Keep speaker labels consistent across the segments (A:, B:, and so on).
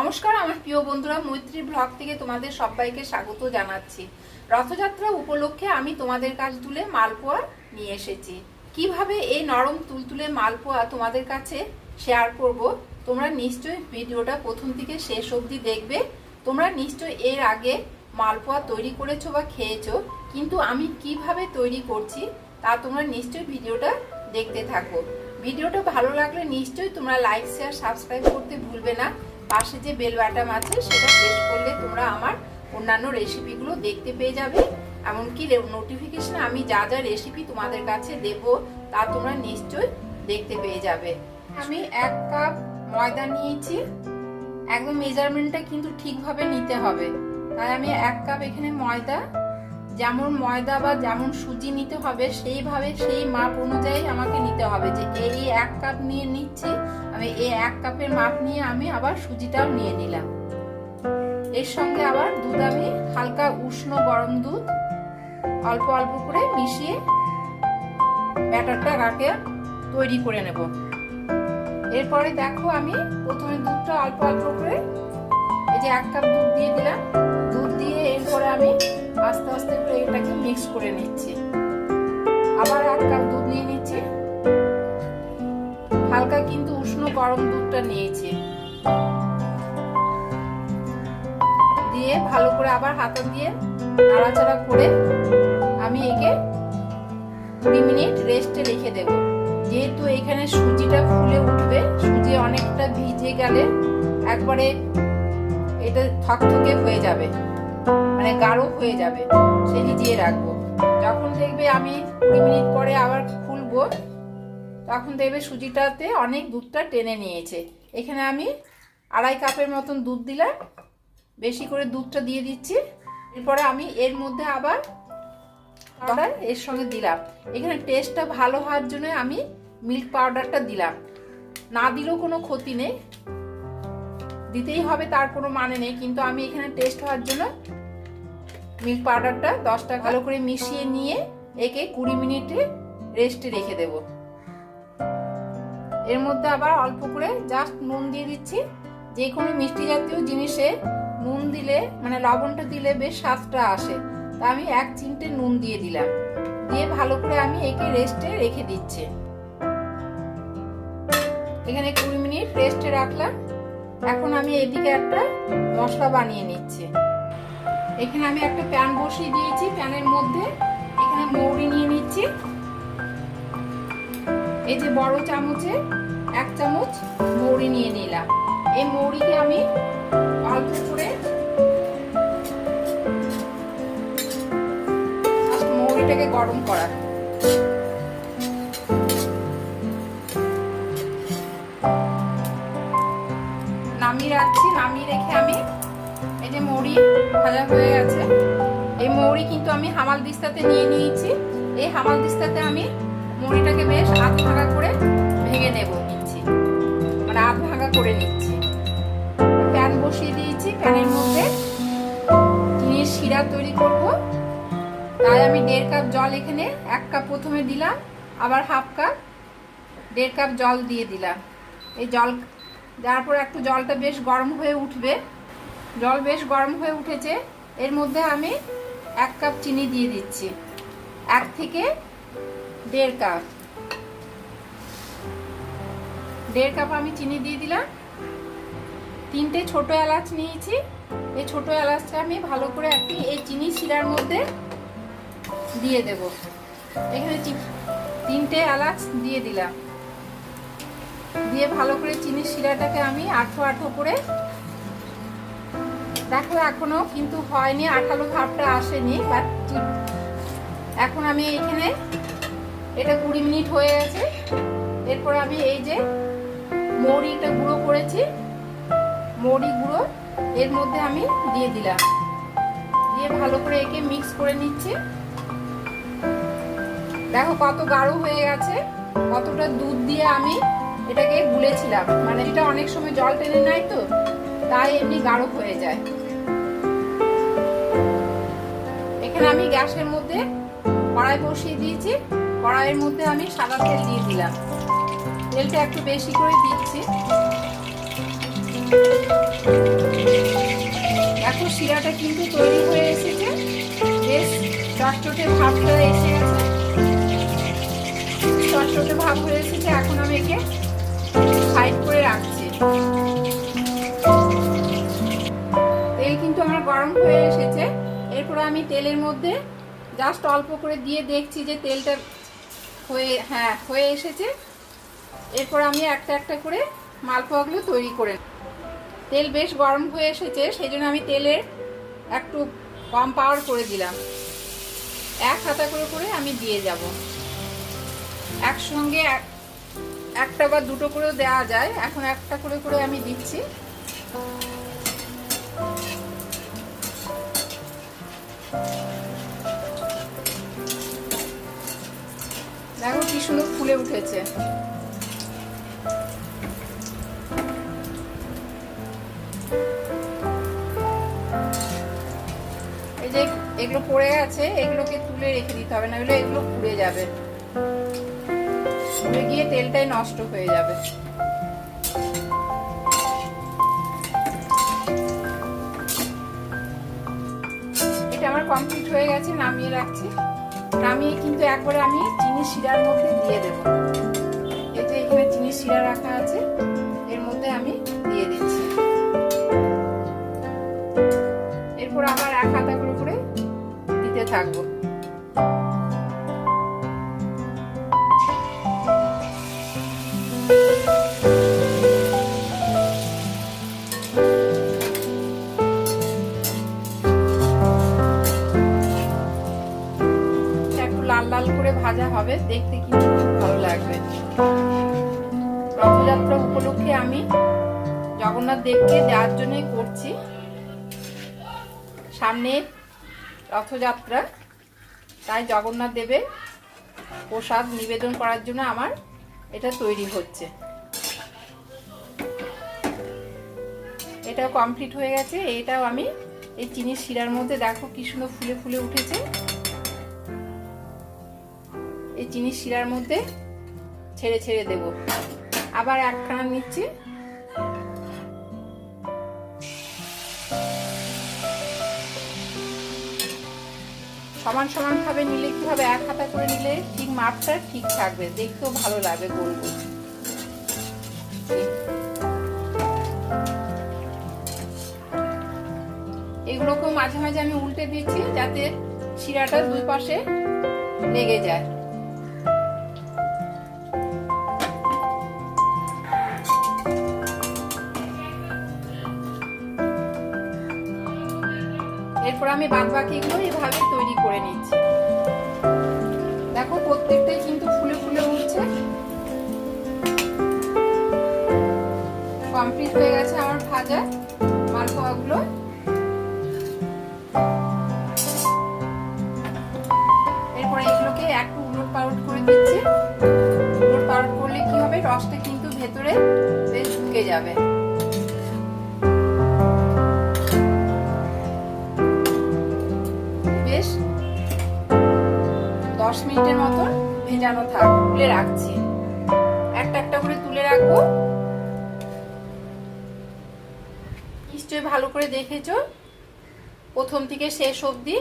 A: নমস্কার, আমার প্রিয় বন্ধুরা, মৈত্রী ব্লগ থেকে তোমাদের সবাইকে স্বাগত জানাচ্ছি। রথযাত্রা উপলক্ষে আমি তোমাদের কাছ তুলে মালপোয়া নিয়ে এসেছি। কীভাবে এই নরম তুলতুলে মালপোয়া তোমাদের কাছে শেয়ার করব, তোমরা নিশ্চয়ই ভিডিওটা প্রথম থেকে শেষ অবধি দেখবে। তোমরা নিশ্চয়ই এর আগে মালপোয়া তৈরি করেছ বা খেয়েছো, কিন্তু আমি কীভাবে তৈরি করছি তা তোমরা নিশ্চয়ই ভিডিওটা দেখতে থাকো। ভিডিওটা ভালো লাগলে নিশ্চয়ই তোমরা লাইক শেয়ার সাবস্ক্রাইব করতে ভুলবে না। পাশে যে বেল বাটাম আছে, সেটা প্রেস করলে তোমরা আমার অন্যান্য রেসিপিগুলো দেখতে পেয়ে যাবে। এমনকি নোটিফিকেশন আমি যা যা রেসিপি তোমাদের কাছে দেব, তা তোমরা নিশ্চয়ই দেখতে পেয়ে যাবে। আমি এক কাপ ময়দা নিয়েছি। একদম মেজারমেন্টটা কিন্তু ঠিকভাবে নিতে হবে। তাই আমি এক কাপ এখানে ময়দা যেমন ময়দা বা যেমন সুজি নিতে হবে, সেইভাবে সেই মাপ অনুযায়ী আমাকে নিতে হবে যে এই এক কাপ নিয়ে নিচ্ছি, আমি এই এক কাপের মাপ নিয়ে আমি আবার সুজিটাও নিয়ে নিলাম। এর সঙ্গে আবার দুধ আমি হালকা উষ্ণ গরম দুধ, অল্প অল্প করে মিশিয়ে ব্যাটারটা রাখে তৈরি করে নেব। এরপরে দেখো আমি প্রথমে দুধটা অল্প অল্প করে এই যে এক কাপ দুধ দিয়ে দিলাম। দুধ দিয়ে এরপরে আমি আস্তে আস্তে করে এটাকে মিক্স করে নিচ্ছি। আবার এক কাপ দুধ নিয়ে নিচ্ছি। হালকা কিন্তু উষ্ণ গরম দুধটা নিয়েছি। দিয়ে ভালো করে আবার হাতা দিয়ে নাড়াচাড়া করে আমি একে কুড়ি মিনিট রেস্টে রেখে দেব। যেহেতু এখানে সুজিটা ফুলে উঠবে, সুজি অনেকটা ভিজে গেলে একবারে এটা থকথকে হয়ে যাবে। মানে গাঢ় হয়ে যাবে, সে ভিজিয়ে রাখব। যখন দেখবে আমি কুড়ি মিনিট পরে আবার খুলবো, তখন দেখবে সুজিটাতে অনেক দুধটা টেনে নিয়েছে। এখানে আমি আড়াই কাপের মতন দুধ দিলাম, বেশি করে দুধটা দিয়ে দিচ্ছি। এরপরে আমি এর মধ্যে আবার পাউডার এর সঙ্গে দিলাম। এখানে টেস্টটা ভালো হওয়ার জন্য আমি মিল্ক পাউডারটা দিলাম। না দিলেও কোনো ক্ষতি নেই। দিতেই হবে, তার কোনো মানে নেই। কিন্তু আমি এখানে টেস্ট হওয়ার জন্য মিল্ক পাউডারটা দশটা ভালো করে মিশিয়ে নিয়ে একে কুড়ি মিনিটে রেস্টে রেখে দেব। এর মধ্যে আবার অল্প করে জাস্ট নুন দিয়ে দিচ্ছি। যে কোনো মিষ্টি জাতীয় জিনিসে নুন দিলে মানে লবণটা দিলে বেশ স্বাদটা আসে। তা আমি এক চিমটে নুন দিয়ে দিলাম। দিয়ে ভালো করে আমি একে রেস্টে রেখে দিচ্ছি। এখানে কুড়ি মিনিট রেস্টে রাখলাম। এখন আমি এদিকে একটা মশলা বানিয়ে নিচ্ছি। এখানে আমি একটা প্যান বসিয়ে দিয়েছি, প্যানের মধ্যে এখানে মৌরি নিয়ে নিচ্ছি। এই যে বড় চামচে এক চামচ মৌরি নিয়ে নিলাম। এই মৌরিকে আমি অল্প করে মৌরিটাকে গরম করা আমি হামাল দিস্তাতে নিয়ে নিয়েছি। এই হামাল দিস্তাতে আমি মুড়িটাকে বেশ আধ ভাঙা করে ভেঙে নেব নিচ্ছি। মানে আধ ভাঙা করে নিচ্ছি। প্যান বসিয়ে দিয়েছি। প্যানের মধ্যে চিনির শিরা তৈরি করব। তাই আমি দেড় কাপ জল এখানে এক কাপ প্রথমে দিলাম, আবার হাফ কাপ, দেড় কাপ জল দিয়ে দিলাম। এই জল দেওয়ার পর একটু জলটা বেশ গরম হয়ে উঠবে। জল বেশ গরম হয়ে উঠেছে। এর মধ্যে আমি এক কাপ চিনি দিয়ে দিচ্ছি। এক থেকে দেড় কাপ। দেড় কাপ আমি চিনি দিয়ে দিলাম। তিনটে ছোট এলাচ নিয়েছি। এই ছোট এলাচটা আমি ভালো করে একটি এই চিনি শিরার মধ্যে দিয়ে দেব। এখানে তিনটে এলাচ দিয়ে দিলাম। দিয়ে ভালো করে চিনি শিরাটাকে আমি আঠো আঠো করে দেখো এখনও কিন্তু হয়নি, আঠালো ভাবটা আসেনি বাট এখন আমি এখানে, এটা কুড়ি মিনিট হয়ে গেছে। এরপর আমি এই যে মৌরিটা গুঁড়ো করেছি, মৌরি গুঁড়ো, এর মধ্যে আমি দিয়ে দিলাম। দিয়ে ভালো করে একে মিক্স করে নিচ্ছি। দেখো কত গাঢ় হয়ে গেছে, কতটা দুধ দিয়ে আমি এটাকে গুলেছিলাম। মানে এটা অনেক সময় জল টেনে নেয় তো, তাই এমনি গাঢ় হয়ে যায়। এখানে আমি গ্যাসের মধ্যে কড়াই বসিয়ে দিয়েছি। কড়াইয়ের মধ্যে আমি সাদা তেল দিয়ে দিলাম। তেলটা একটু বেশি করে দিচ্ছি। এখন শিরাটা কিন্তু তৈরি হয়ে এসেছে। বেশ, চটচটে ভাবটা এসে গেছে। চটচটে ভাব হয়ে এসেছে। এখন আমি একে সাইড করে রাখছি। তেল কিন্তু আমার গরম হয়ে এসেছে। আমি তেলের মধ্যে জাস্ট অল্প করে দিয়ে দেখছি যে তেলটা হয়ে হ্যাঁ হয়ে এসেছে। এরপর আমি একটা একটা করে মালপোয়াগুলো তৈরি করে তেল বেশ গরম হয়ে এসেছে সেই জন্য আমি তেলের একটু কম পাওয়ার করে দিলাম। এক হাতা করে করে আমি দিয়ে যাব। একসঙ্গে এক, একটা বা দুটো করেও দেওয়া যায়। এখন একটা করে করে আমি দিচ্ছি। দেখো কি সুন্দর ফুলে উঠেছে। এই যে এগুলো পড়ে গেছে এগুলোকে তুলে রেখে দিতে হবে না হলে এগুলো পুড়ে যাবে। পুড়ে গিয়ে তেলটাই নষ্ট হয়ে যাবে। কমপ্লিট হয়ে গেছে, নামিয়ে রাখছি। নামিয়ে কিন্তু একবারে আমি চিনি শিরার মধ্যে দিয়ে দেব। এই যে এখানে চিনি শিরা রাখা আছে, এর মধ্যে আমি দিয়ে দিচ্ছি। এরপর আবার এক হাতা করে করে দিতে থাকব। হবে, দেখতে কিন্তু ভালো লাগবে। রথযাত্রা উপলক্ষে আমি জগন্নাথ দেবকে দেওয়ার জন্যই করছি। সামনে রথযাত্রা, তাই জগন্নাথ দেবের প্রসাদ নিবেদন করার জন্য আমার এটা তৈরি হচ্ছে। এটাও কমপ্লিট হয়ে গেছে, এটাও আমি এই চিনির শিরার মধ্যে দেখো কি সুন্দর ফুলে ফুলে উঠেছে। চিনির শিরার মধ্যে ছেড়ে ছেড়ে দেব। আবার একখানা নিচ্ছি। সমান সমান ভাবে নিলে কি হবে এক হাতা করে নিলে ঠিক মাপটা ঠিক থাকবে। দেখতেও ভালো লাগবে গোল গোল এগুলোকেও মাঝে মাঝে আমি উল্টে দিচ্ছি যাতে শিরাটা দুই পাশে লেগে যায়। এরপর আমি বাদ বাকিগুলো এভাবে তৈরি করে নিচ্ছি। দেখো, প্রত্যেকটাই কিন্তু ফুলে ফুলে উঠছে। কমপ্লিট হয়ে গেছে আমার ভাজা মালপোয়াগুলো। এরপরে এগুলোকে একটু উলট পালট করে দিচ্ছি। উলট পালট করলে কি হবে? রসটা কিন্তু ভেতরে বেশ ঢুকে যাবে। দশ মিনিটের মতন ভেজানো থাক, তুলে রাখছি। একটা একটা করে তুলে রাখব। নিশ্চয়ই ভালো করে দেখেছ? প্রথম থেকে শেষ অবধি।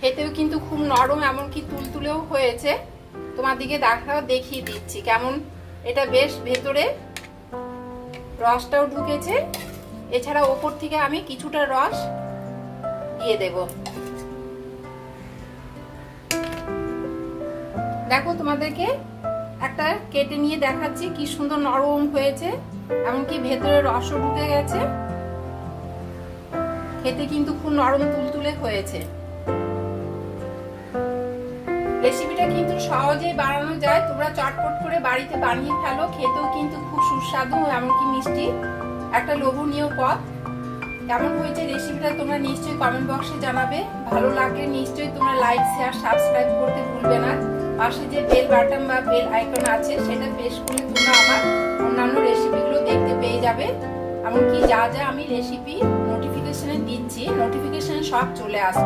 A: খেতেও কিন্তু খুব নরম, এমনকি তুলতুলেও হয়েছে। তোমার দিকে দেখা দেখিয়ে দিচ্ছি। কেমন? এটা বেশ ভেতরে রসটাও ঢুকেছে। এছাড়া ওপর থেকে আমি কিছুটা রস দিয়ে দেব। দেখো তোমাদেরকে একটা কেটে নিয়ে দেখাচ্ছি কি সুন্দর নরম হয়েছে, এমনকি ভেতরে রসও ঢুকে গেছে। খেতে কিন্তু খুব নরম তুলতুলে হয়েছে। রেসিপিটা কিন্তু সহজেই বানানো যায়। তোমরা চটপট করে বাড়িতে বানিয়ে ফেলো, খেতেও কিন্তু খুব সুস্বাদু এমনকি মিষ্টি। একটা লোভনীয় পদ। কেমন হয়েছে রেসিপিটা তোমরা নিশ্চয়ই কমেন্ট বক্সে জানাবে। ভালো লাগলে নিশ্চয়ই তোমরা লাইক শেয়ার সাবস্ক্রাইব করতে ভুলবে না। পাশে যে বেল বাটন বা বেল আইকন আছে, সেটা প্রেস করলে তোমরা আমার অন্যান্য রেসিপিগুলো দেখতে পেয়ে যাবে। এমনকি যা যা আমি রেসিপি নোটিফিকেশনে দিচ্ছি নোটিফিকেশনে সব চলে আসবে।